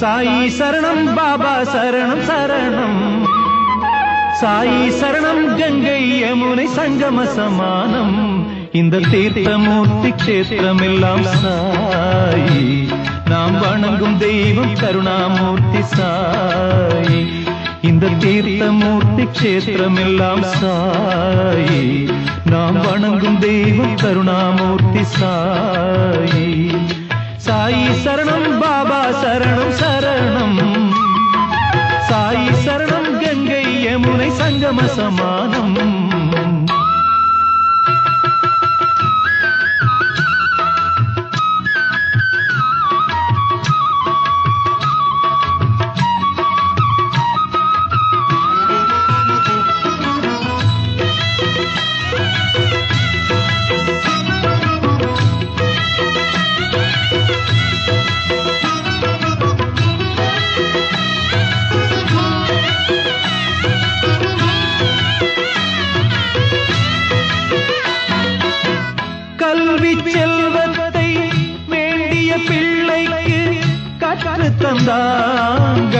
சாயி சரணம் பாபா சரணம் சரணம். சாயி சரணம் கங்கை யமுனை சங்கம சமானம். இந்த தீர்த்தமூர்த்தி கஷேத்திரமெல்லாம் சாயி. நாம் வணங்கும் தெய்வம் கருணாமூர்த்தி சாயி. இந்த தீர்த்தமூர்த்தி கஷேத்திரமெல்லாம் சாயி. நாம் வணங்கும் தெய்வம் கருணாமூர்த்தி சாயி. சாயி சரணம் பாபா சரணம் சரணம். சாயி சரணம் கங்கை யமுனை சங்கம சமா கற்று தந்தான்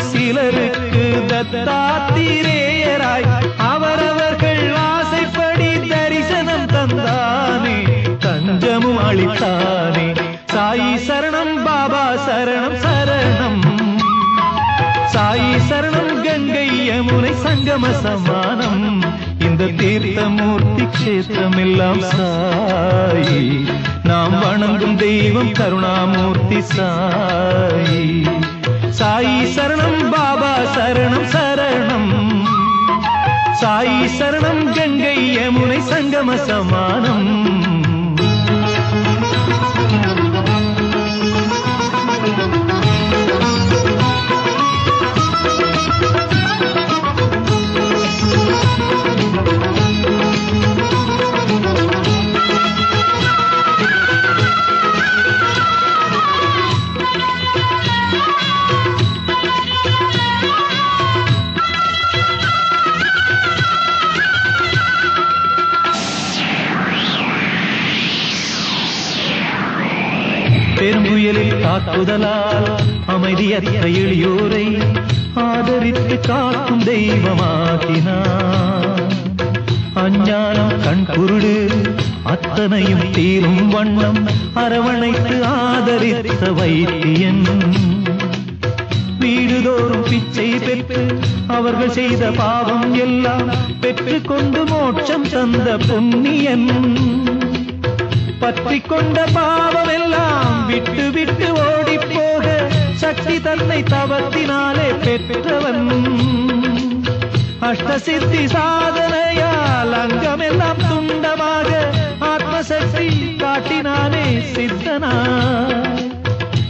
சிலருக்கு தத்தாத்திரேயராய் அவரவர்கள் ஆசைப்படி தரிசனம் தந்தானே தஞ்சமும் அளித்தானே. சாயி சரணம் பாபா சரணம் சரணம். சாயி சரணம் கங்கை யமுனை சங்கம சமானம். இந்த தீர்த்தமூர்த்தி கஷேத்திரம் எல்லாம் சாயி. நாம் வணங்கும் தெய்வம் கருணாமூர்த்தி சாயி. சாயி சரணம் பாபா சரணம் சரணம். சாயி சரணம் கங்கை யமுனை சங்கம சமா பெரும்புயலில் தாக்குதலால் அமைதியற்ற எளியோரை ஆதரித்து காக்கும் தெய்வமாகினார் அஞ்ஞானம் கண் குருடு அத்தனையும் தீரும் வண்ணம் அரவணைத்து ஆதரித்த வைத்தியன். வீடுதோறும் பிச்சை பெற்று அவர்கள் செய்த பாவம் எல்லாம் பெற்றுக்கொண்டு மோட்சம் தந்த புண்ணியன். பற்றி கொண்ட பாவமெல்லாம் விட்டு விட்டு ஓடி போக சக்தி தன்னை தவத்தினாலே பெற்றவன். அஷ்டசித்தி சாதனையால் அங்கமெல்லாம் துண்டமாக ஆத்மசக்தி காட்டினானே சித்தனா.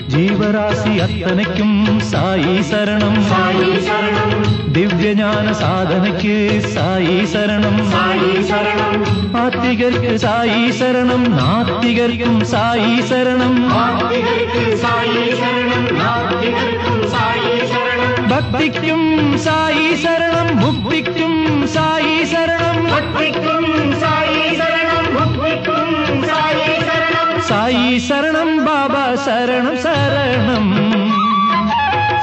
ஜீவராசி அத்தனைக்கும் சாயி சரணம். சாயி சரணம். திவ்ய ஞான சாதனைக்கு சாயி சரணம் சாயி சரணம் ஆத்திகர்க்கு சாயி சரணம் நாத்திகர்க்கும் சாயி சரணம் ஆத்திகருக்கு சாயி சரணம் நாத்திகருக்கும் சாயி சரணம் பக்திக்கும் சாயி சரணம் முக்திக்கும் சாயி சரணம் பக்திக்கும் சாயி சரணம் முக்திக்கும்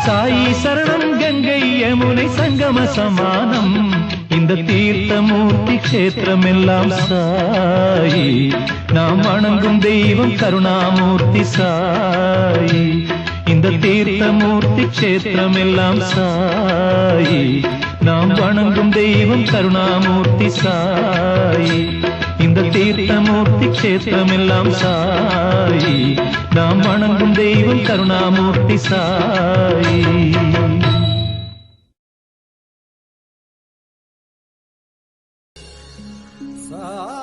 சாயி சரணம் கங்கை யமுனை சங்கம சமானம். இந்த தீர்த்தமூர்த்தி கஷேத்திரம் எல்லாம் சாயி. நாம் வணங்கும் தெய்வம் கருணாமூர்த்தி சாயி. இந்த தீர்த்தமூர்த்தி கஷேத்திரம் எல்லாம் சாயி. நாம் வணங்கும் தெய்வம் கருணாமூர்த்தி சாயி. இந்த தீர்த்தமூர்த்தி கஷேத்திரமெல்லாம் சாயி. சாயி. நாம் வணங்கும் தெய்வம் கருணாமூர்த்தி சாயி. சா